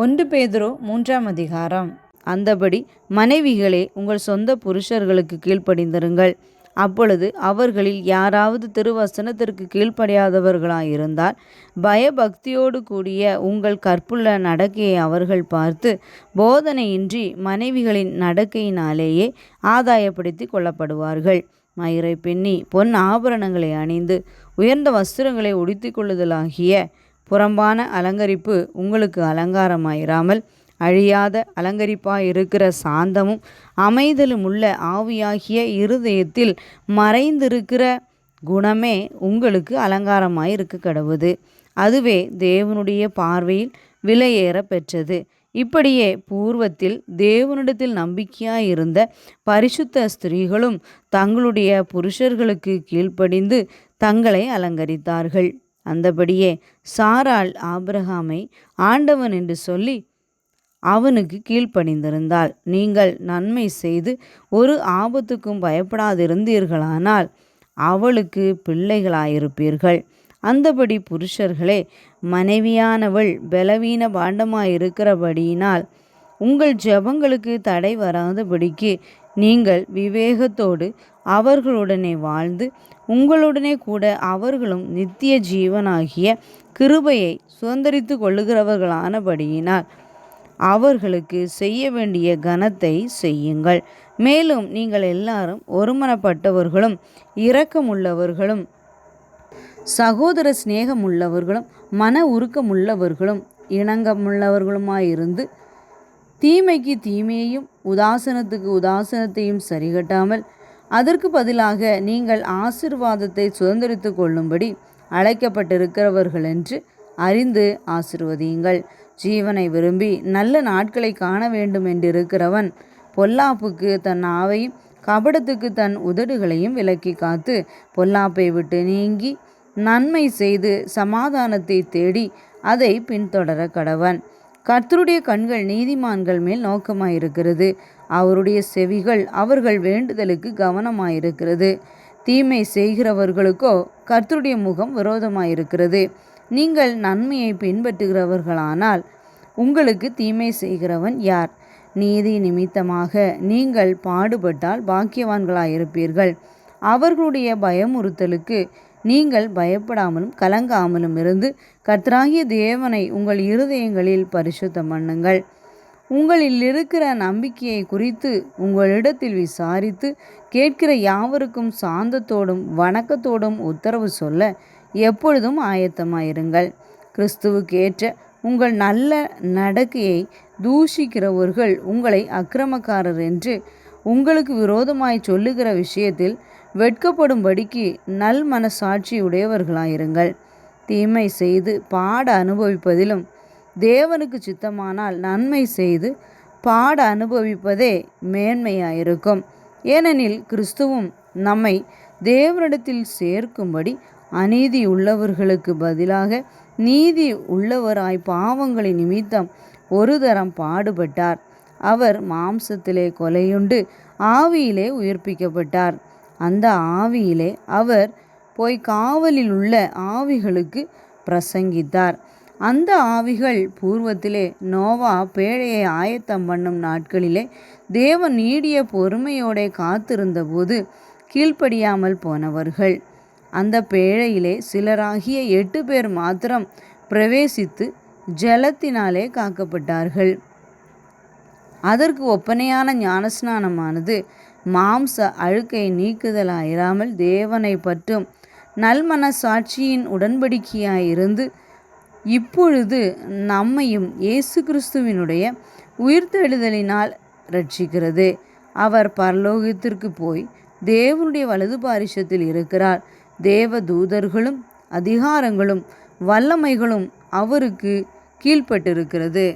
ஒன்று பேதுரு மூன்றாம் அதிகாரம். அந்தபடி மனைவிகளே உங்கள் சொந்த புருஷர்களுக்கு கீழ்ப்படிந்திருங்கள். அப்பொழுது அவர்களில் யாராவது திருவசனத்திற்கு கீழ்ப்படியாதவர்களாயிருந்தால் பயபக்தியோடு கூடிய உங்கள் கற்புள்ள நடக்கையை அவர்கள் பார்த்து போதனையின்றி மனைவிகளின் நடக்கையினாலேயே ஆதாயப்படுத்தி கொள்ளப்படுவார்கள். மயிரை பின்னி பொன் ஆபரணங்களை அணிந்து உயர்ந்த வஸ்திரங்களை உடுத்திக் கொள்ளுதலாகிய புறம்பான அலங்கரிப்பு உங்களுக்கு அலங்காரமாயிராமல் அழியாத அலங்கரிப்பாயிருக்கிற சாந்தமும் அமைதலும் உள்ள ஆவியாகிய இருதயத்தில் மறைந்திருக்கிற குணமே உங்களுக்கு அலங்காரமாயிருக்க கடவுது. அதுவே தேவனுடைய பார்வையில் விலையேற பெற்றது. இப்படியே பூர்வத்தில் தேவனிடத்தில் நம்பிக்கையாயிருந்த பரிசுத்த ஸ்திரீகளும் தங்களுடைய புருஷர்களுக்கு கீழ்ப்படிந்து தங்களை அலங்கரித்தார்கள். அந்தபடியே சாராள் ஆபிரகாமை ஆண்டவன் என்று சொல்லி அவனுக்கு கீழ்ப்பணிந்திருந்தாள் நீங்கள் நன்மை செய்து ஒரு ஆபத்துக்கும் பயப்படாதிருந்தீர்களானால் அவளுக்கு பிள்ளைகளாயிருப்பீர்கள். அந்தபடி புருஷர்களே மனைவியானவள் பலவீன பாண்டமாயிருக்கிறபடியினால் உங்கள் ஜெபங்களுக்கு தடை வராதபடிக்கு நீங்கள் விவேகத்தோடு அவர்களுடனே வாழ்ந்து உங்களுடனே கூட அவர்களும் நித்திய ஜீவனாகிய கிருபையை சுதந்திரித்து கொள்ளுகிறவர்களானபடியினால் அவர்களுக்கு செய்ய வேண்டிய கனத்தை செய்யுங்கள். மேலும் நீங்கள் எல்லாரும் ஒருமனப்பட்டவர்களும் இரக்கமுள்ளவர்களும் சகோதர சிநேகமுள்ளவர்களும் மன உருக்கமுள்ளவர்களும் இணங்கமுள்ளவர்களுமாயிருந்து தீமைக்கு தீமையையும் உதாசனத்துக்கு உதாசனத்தையும் சரிகட்டாமல் அதற்கு பதிலாக நீங்கள் ஆசிர்வாதத்தை சுதந்திரித்து கொள்ளும்படி அழைக்கப்பட்டிருக்கிறவர்கள் என்று அறிந்து ஆசிர்வதியுங்கள். ஜீவனை விரும்பி நல்ல நாட்களை காண வேண்டும் என்றிருக்கிறவன் பொல்லாப்புக்கு தன் ஆவையும் கபடத்துக்கு தன் உதடுகளையும் விலக்கி காத்து பொல்லாப்பை விட்டு நீங்கி நன்மை செய்து சமாதானத்தை தேடி அதை பின்தொடர கடவன். கர்த்தருடைய கண்கள் நீதிமான்கள் மேல் நோக்கமாயிருக்கிறது. அவருடைய செவிகள் அவர்கள் வேண்டுதலுக்கு கவனமாயிருக்கிறது. தீமை செய்கிறவர்களுக்கோ கர்த்தருடைய முகம் விரோதமாயிருக்கிறது. நீங்கள் நன்மையை பின்பற்றுகிறவர்களானால் உங்களுக்கு தீமை செய்கிறவன் யார்? நீதி நிமித்தமாக நீங்கள் பாடுபட்டால் பாக்கியவான்களாயிருப்பீர்கள். அவர்களுடைய பயமுறுத்தலுக்கு நீங்கள் பயப்படாமலும் கலங்காமலும் இருந்து கர்த்தராகிய தேவனை உங்கள் இருதயங்களில் பரிசுத்தம் பண்ணுங்கள் உங்களில் இருக்கிற நம்பிக்கையை குறித்து உங்களிடத்தில் விசாரித்து கேட்கிற யாவருக்கும் சாந்தத்தோடும் வணக்கத்தோடும் உத்தரவு சொல்ல எப்பொழுதும் ஆயத்தமாயிருங்கள். கிறிஸ்துவுக்கு ஏற்ற உங்கள் நல்ல நடக்கையை தூஷிக்கிறவர்கள் உங்களை அக்கிரமக்காரர் என்று உங்களுக்கு விரோதமாய் சொல்லுகிற விஷயத்தில் வெட்கப்படும்படிக்கு நல் மனசாட்சியுடையவர்களாயிருங்கள் தீமை செய்து பாட அனுபவிப்பதிலும் தேவனுக்கு சித்தமானால் நன்மை செய்து பாட அனுபவிப்பதே மேன்மையாயிருக்கும். ஏனெனில் கிறிஸ்துவும் நம்மை தேவனிடத்தில் சேர்க்கும்படி அநீதி உள்ளவர்களுக்கு பதிலாக நீதி உள்ளவராய் பாவங்களின் நிமித்தம் ஒரு தரம் பாடுபட்டார். அவர் மாம்சத்திலே கொலையுண்டு ஆவியிலே உயிர்ப்பிக்கப்பட்டார். அந்த ஆவியிலே அவர் போய் காவலில் உள்ள ஆவிகளுக்கு பிரசங்கித்தார். அந்த ஆவிகள் பூர்வத்திலே நோவா பேழையை ஆயத்தம் பண்ணும் நாட்களிலே தேவன் நீடிய பொறுமையோட காத்திருந்தபோது கீழ்ப்படியாமல் போனவர்கள். அந்த பேழையிலே சிலராகிய எட்டு பேர் மாத்திரம் பிரவேசித்து ஜலத்தினாலே காக்கப்பட்டார்கள். அதற்கு ஒப்பனையான ஞானஸ்நானமானது மாம்ச அழுக்கை நீக்குதலாயிராமல் தேவனை பற்றும் நல்மனசாட்சியின் உடன்படிக்கையாயிருந்து இப்பொழுது நம்மையும் இயேசு கிறிஸ்துவினுடைய உயிர்த்தெழுதலினால் ரட்சிக்கிறது அவர் பரலோகத்திற்கு போய் தேவனுடைய வலது பாரிசத்தில் இருக்கிறார். தேவ தூதர்களும் அதிகாரங்களும் வல்லமைகளும் அவருக்கு கீழ்ப்பட்டிருக்கிறது.